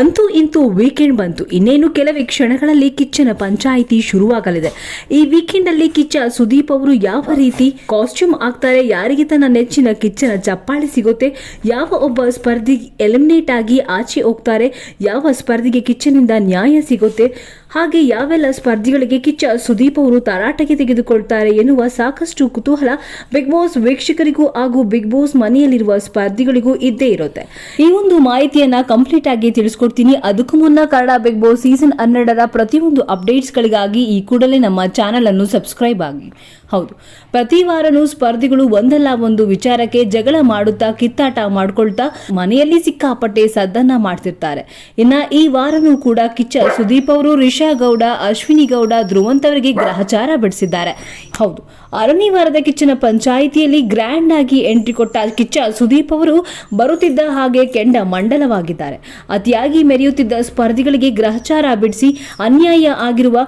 ಅಂತೂ ಇಂತೂ ವೀಕೆಂಡ್ ಬಂತು. ಇನ್ನೇನು ಕೆಲವೇ ಕ್ಷಣಗಳಲ್ಲಿ ಕಿಚ್ಚನ ಪಂಚಾಯಿತಿ ಶುರುವಾಗಲಿದೆ. ಈ ವೀಕೆಂಡ್ ಅಲ್ಲಿ ಕಿಚ್ಚ ಸುದೀಪ್ ಅವರು ಯಾವ ರೀತಿ ಕಾಸ್ಟ್ಯೂಮ್ ಆಗ್ತಾರೆ ಯಾರಿಗೆ ತನ್ನ ನೆಚ್ಚಿನ ಕಿಚ್ಚನ ಚಪ್ಪಾಳೆ ಸಿಗುತ್ತೆ, ಯಾವ ಒಬ್ಬ ಸ್ಪರ್ಧಿ ಎಲಿಮಿನೇಟ್ ಆಗಿ ಆಚೆ ಹೋಗ್ತಾರೆ, ಯಾವ ಸ್ಪರ್ಧಿಗೆ ಕಿಚ್ಚನಿಂದ ನ್ಯಾಯ ಸಿಗುತ್ತೆ ಹಾಗೆ ಯಾವೆಲ್ಲ ಸ್ಪರ್ಧಿಗಳಿಗೆ ಕಿಚ್ಚ ಸುದೀಪ್ ಅವರು ತರಾಟೆಗೆ ತೆಗೆದುಕೊಳ್ತಾರೆ ಎನ್ನುವ ಸಾಕಷ್ಟು ಕುತೂಹಲ ಬಿಗ್ ಬಾಸ್ ವೀಕ್ಷಕರಿಗೂ ಹಾಗೂ ಬಿಗ್ ಬಾಸ್ ಮನೆಯಲ್ಲಿರುವ ಸ್ಪರ್ಧಿಗಳಿಗೂ ಇದ್ದೇ ಇರುತ್ತೆ. ಈ ಒಂದು ಮಾಹಿತಿಯನ್ನ ಕಂಪ್ಲೀಟ್ ಆಗಿ ತಿಳಿಸ್ಕೊಡ್ತೀನಿ. ಅದಕ್ಕೂ ಮುನ್ನ ಕನ್ನಡ ಬಿಗ್ ಬಾಸ್ ಸೀಸನ್ ಹನ್ನೆರಡರ ಪ್ರತಿಯೊಂದು ಅಪ್ಡೇಟ್ಸ್ಗಳಿಗಾಗಿ ಈ ಕೂಡಲೇ ನಮ್ಮ ಚಾನೆಲ್ ಅನ್ನು ಸಬ್ಸ್ಕ್ರೈಬ್ ಆಗಿ. ಹೌದು. ಪ್ರತಿ ವಾರನೂ ಸ್ಪರ್ಧಿಗಳು ಒಂದಲ್ಲ ಒಂದು ವಿಚಾರಕ್ಕೆ ಜಗಳ ಮಾಡುತ್ತಾ ಕಿತ್ತಾಟ ಮಾಡಿಕೊಳ್ತಾ ಮನೆಯಲ್ಲಿ ಸಿಕ್ಕಾಪಟ್ಟೆ ಸದ್ದನ್ನ ಮಾಡ್ತಿರ್ತಾರೆ. ಇನ್ನ ಈ ವಾರನೂ ಕೂಡ ಕಿಚ್ಚ ಸುದೀಪ್ ಅವರು ರಿಷಾ ಗೌಡ ಅಶ್ವಿನಿ ಗೌಡ ಧ್ರುವಂತವರಿಗೆ ಗ್ರಹಚಾರ ಬಿಡಿಸಿದ್ದಾರೆ. ಹೌದು ಆರನೇ ವಾರದ ಕಿಚ್ಚನ ಪಂಚಾಯಿತಿಯಲ್ಲಿ ಗ್ರ್ಯಾಂಡ್ ಆಗಿ ಎಂಟ್ರಿ ಕೊಟ್ಟ ಕಿಚ್ಚ ಸುದೀಪ್ ಅವರು ಬರುತ್ತಿದ್ದ ಹಾಗೆ ಕೆಂಡ ಮಂಡಲವಾಗಿದ್ದಾರೆ. ಅತಿಯಾಗಿ ಮೆರೆಯುತ್ತಿದ್ದ ಸ್ಪರ್ಧಿಗಳಿಗೆ ಗ್ರಹಚಾರ ಬಿಡಿಸಿ ಅನ್ಯಾಯ ಆಗಿರುವ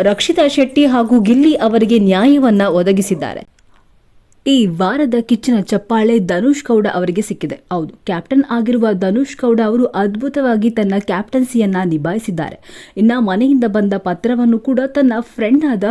ರಕ್ಷಿತಾ ಶೆಟ್ಟಿ ಹಾಗೂ ಗಿಲ್ಲಿ ಅವರಿಗೆ ನ್ಯಾಯವನ್ನ ಒದಗಿಸಿದ್ದಾರೆ. ಈ ವಾರದ ಕಿಚ್ಚಿನ ಚಪ್ಪಾಳೆ ಧನುಷ್ ಗೌಡ ಅವರಿಗೆ ಸಿಕ್ಕಿದೆ. ಹೌದು, ಕ್ಯಾಪ್ಟನ್ ಆಗಿರುವ ಧನುಷ್ ಗೌಡ ಅವರು ಅದ್ಭುತವಾಗಿ ತನ್ನ ಕ್ಯಾಪ್ಟನ್ಸಿಯನ್ನ ನಿಭಾಯಿಸಿದ್ದಾರೆ. ಇನ್ನ ಮನೆಯಿಂದ ಬಂದ ಪತ್ರವನ್ನು ಕೂಡ ತನ್ನ ಫ್ರೆಂಡ್ ಆದ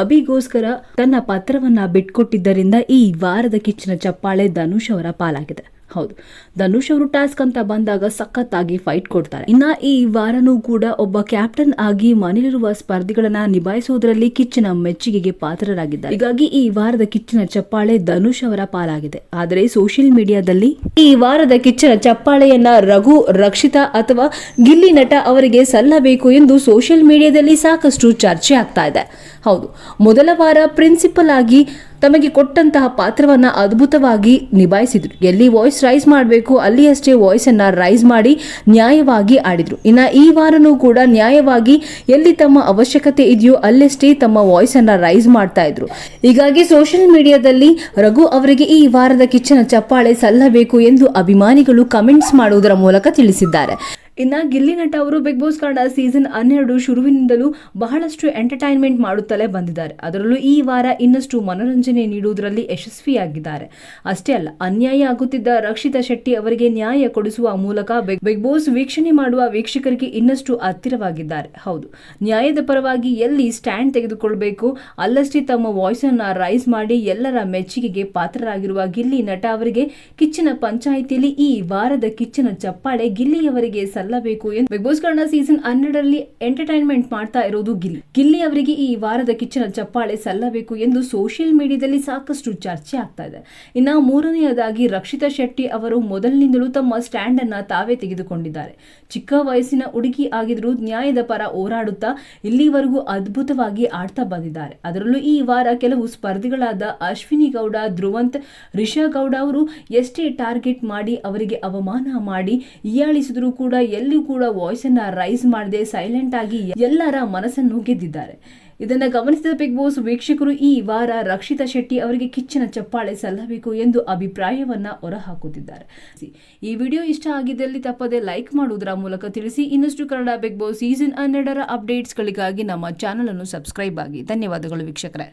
ಅಭಿಗೋಸ್ಕರ ತನ್ನ ಪತ್ರವನ್ನ ಬಿಟ್ಕೊಟ್ಟಿದ್ದರಿಂದ ಈ ವಾರದ ಕಿಚ್ಚಿನ ಚಪ್ಪಾಳೆ ಧನುಷ್ ಅವರ ಪಾಲಾಗಿದೆ. ಹೌದು. ಧನುಷ್ ಅವರು ಟಾಸ್ಕ್ ಅಂತ ಬಂದಾಗ ಸಖತ್ತಾಗಿ ಫೈಟ್ ಕೊಡ್ತಾರೆ. ಇನ್ನ ಈ ವಾರನೂ ಕೂಡ ಒಬ್ಬ ಕ್ಯಾಪ್ಟನ್ ಆಗಿ ಮನೆಯಲ್ಲಿರುವ ಸ್ಪರ್ಧಿಗಳನ್ನ ನಿಭಾಯಿಸುವುದರಲ್ಲಿ ಕಿಚ್ಚಿನ ಮೆಚ್ಚುಗೆಗೆ ಪಾತ್ರರಾಗಿದ್ದಾರೆ. ಹೀಗಾಗಿ ಈ ವಾರದ ಕಿಚ್ಚಿನ ಚಪ್ಪಾಳೆ ಧನುಷ್ ಅವರ ಪಾಲಾಗಿದೆ. ಆದರೆ ಸೋಷಿಯಲ್ ಮೀಡಿಯಾದಲ್ಲಿ ಈ ವಾರದ ಕಿಚ್ಚಿನ ಚಪ್ಪಾಳೆಯನ್ನ ರಘು, ರಕ್ಷಿತಾ ಅಥವಾ ಗಿಲ್ಲಿ ನಟ ಅವರಿಗೆ ಸಲ್ಲಬೇಕು ಎಂದು ಸೋಷಿಯಲ್ ಮೀಡಿಯಾದಲ್ಲಿ ಸಾಕಷ್ಟು ಚರ್ಚೆ ಆಗ್ತಾ ಇದೆ. ಹೌದು. ಮೊದಲ ವಾರ ಪ್ರಿನ್ಸಿಪಲ್ ಆಗಿ ತಮಗೆ ಕೊಟ್ಟಂತಹ ಪಾತ್ರವನ್ನ ಅದ್ಭುತವಾಗಿ ನಿಭಾಯಿಸಿದ್ರು. ಎಲ್ಲಿ ವಾಯ್ಸ್ ರೈಸ್ ಮಾಡಬೇಕು, ಅಲ್ಲಿ ಅಷ್ಟೇ ವಾಯ್ಸ್ ಅನ್ನ ರೈಸ್ ಮಾಡಿ ನ್ಯಾಯವಾಗಿ ಆಡಿದ್ರು. ಇನ್ನ ಈ ವಾರನೂ ಕೂಡ ನ್ಯಾಯವಾಗಿ ಎಲ್ಲಿ ತಮ್ಮ ಅವಶ್ಯಕತೆ ಇದೆಯೋ ಅಲ್ಲಷ್ಟೇ ತಮ್ಮ ವಾಯ್ಸ್ ಅನ್ನ ರೈಸ್ ಮಾಡ್ತಾ ಇದ್ರು. ಹೀಗಾಗಿ ಸೋಷಿಯಲ್ ಮೀಡಿಯಾದಲ್ಲಿ ರಘು ಅವರಿಗೆ ಈ ವಾರದ ಕಿಚ್ಚನ ಚಪ್ಪಾಳೆ ಸಲ್ಲಬೇಕು ಎಂದು ಅಭಿಮಾನಿಗಳು ಕಮೆಂಟ್ಸ್ ಮಾಡುವುದರ ಮೂಲಕ ತಿಳಿಸಿದ್ದಾರೆ. ಇನ್ನ ಗಿಲ್ಲಿ ನಟ ಅವರು ಬಿಗ್ ಬಾಸ್ ಕನ್ನಡ ಸೀಸನ್ ಹನ್ನೆರಡು ಶುರುವಿನಿಂದಲೂ ಬಹಳಷ್ಟು ಎಂಟರ್ಟೈನ್ಮೆಂಟ್ ಮಾಡುತ್ತಲೇ ಬಂದಿದ್ದಾರೆ. ಅದರಲ್ಲೂ ಈ ವಾರ ಇನ್ನಷ್ಟು ಮನೋರಂಜನೆ ನೀಡುವುದರಲ್ಲಿ ಯಶಸ್ವಿಯಾಗಿದ್ದಾರೆ. ಅಷ್ಟೇ ಅಲ್ಲ, ಅನ್ಯಾಯ ಆಗುತ್ತಿದ್ದ ರಕ್ಷಿತಾ ಶೆಟ್ಟಿ ಅವರಿಗೆ ನ್ಯಾಯ ಕೊಡಿಸುವ ಮೂಲಕ ಬಿಗ್ ಬಾಸ್ ವೀಕ್ಷಣೆ ಮಾಡುವ ವೀಕ್ಷಕರಿಗೆ ಇನ್ನಷ್ಟು ಹತ್ತಿರವಾಗಿದ್ದಾರೆ. ಹೌದು, ನ್ಯಾಯದ ಪರವಾಗಿ ಎಲ್ಲಿ ಸ್ಟ್ಯಾಂಡ್ ತೆಗೆದುಕೊಳ್ಬೇಕು, ಅಲ್ಲಷ್ಟೇ ತಮ್ಮ ವಾಯ್ಸ್ ರೈಸ್ ಮಾಡಿ ಎಲ್ಲರ ಮೆಚ್ಚುಗೆಗೆ ಪಾತ್ರರಾಗಿರುವ ಗಿಲ್ಲಿ ನಟ ಅವರಿಗೆ ಕಿಚ್ಚಿನ ಪಂಚಾಯಿತಿಯಲ್ಲಿ ಈ ವಾರದ ಕಿಚ್ಚಿನ ಚಪ್ಪಾಳೆ ಗಿಲ್ಲಿಯವರಿಗೆ ಸಲ್ಲಬೇಕು ಎಂದು ಬಿಗ್ ಬಾಸ್ ಕನ್ನಡ ಸೀಸನ್ ಹನ್ನೆರಡರಲ್ಲಿ ಎಂಟರ್ಟೈನ್ಮೆಂಟ್ ಮಾಡ್ತಾ ಇರೋದು ಗಿಲ್ಲಿ. ಗಿಲ್ಲಿ ಅವರಿಗೆ ಈ ವಾರದ ಕಿಚ್ಚನ ಚಪ್ಪಾಳೆ ಸಲ್ಲಬೇಕು ಎಂದು ಸೋಷಿಯಲ್ ಮೀಡಿಯಾದಲ್ಲಿ ಸಾಕಷ್ಟು ಚರ್ಚೆ ಆಗ್ತಾ ಇದೆ. ಇನ್ನು ಮೂರನೆಯದಾಗಿ ರಕ್ಷಿತಾ ಶೆಟ್ಟಿ ಅವರು ಮೊದಲಿನಿಂದಲೂ ತಮ್ಮ ಸ್ಟ್ಯಾಂಡ್ ಅನ್ನ ತಾವೇ ತೆಗೆದುಕೊಂಡಿದ್ದಾರೆ. ಚಿಕ್ಕ ವಯಸ್ಸಿನ ಹುಡುಗಿ ಆಗಿದ್ರು ನ್ಯಾಯದ ಪರ ಹೋರಾಡುತ್ತಾ ಇಲ್ಲಿವರೆಗೂ ಅದ್ಭುತವಾಗಿ ಆಡ್ತಾ ಬಂದಿದ್ದಾರೆ. ಅದರಲ್ಲೂ ಈ ವಾರ ಕೆಲವು ಸ್ಪರ್ಧಿಗಳಾದ ಅಶ್ವಿನಿ ಗೌಡ, ಧ್ರುವಂತ್ ರಿಷಾ ಗೌಡ ಅವರು ಎಷ್ಟೇ ಟಾರ್ಗೆಟ್ ಮಾಡಿ ಅವರಿಗೆ ಅವಮಾನ ಮಾಡಿ ಹೀಯಾಳಿಸಿದ್ರು ಕೂಡ ಎಲ್ಲಿಯೂ ಕೂಡ ವಾಯ್ಸ್ ಅನ್ನ ರೈಸ್ ಮಾಡದೆ ಸೈಲೆಂಟ್ ಆಗಿ ಎಲ್ಲರ ಮನಸ್ಸನ್ನು ಗೆದ್ದಿದ್ದಾರೆ. ಇದನ್ನ ಗಮನಿಸಿದ ಬಿಗ್ ಬಾಸ್ ವೀಕ್ಷಕರು ಈ ವಾರ ರಕ್ಷಿತಾ ಶೆಟ್ಟಿ ಅವರಿಗೆ ಕಿಚ್ಚನ ಚಪ್ಪಾಳೆ ಸಲ್ಲಬೇಕು ಎಂದು ಅಭಿಪ್ರಾಯವನ್ನ ಹೊರಹಾಕುತ್ತಿದ್ದಾರೆ. ಈ ವಿಡಿಯೋ ಇಷ್ಟ ಆಗಿದ್ದಲ್ಲಿ ತಪ್ಪದೆ ಲೈಕ್ ಮಾಡುವುದರ ಮೂಲಕ ತಿಳಿಸಿ. ಇನ್ನಷ್ಟು ಕನ್ನಡ ಬಿಗ್ ಬಾಸ್ ಸೀಸನ್ ಹನ್ನೆರಡರ ಅಪ್ಡೇಟ್ಸ್ಗಳಿಗಾಗಿ ನಮ್ಮ ಚಾನಲ್ ಅನ್ನು ಸಬ್ಸ್ಕ್ರೈಬ್ ಆಗಿ. ಧನ್ಯವಾದಗಳು ವೀಕ್ಷಕರೇ.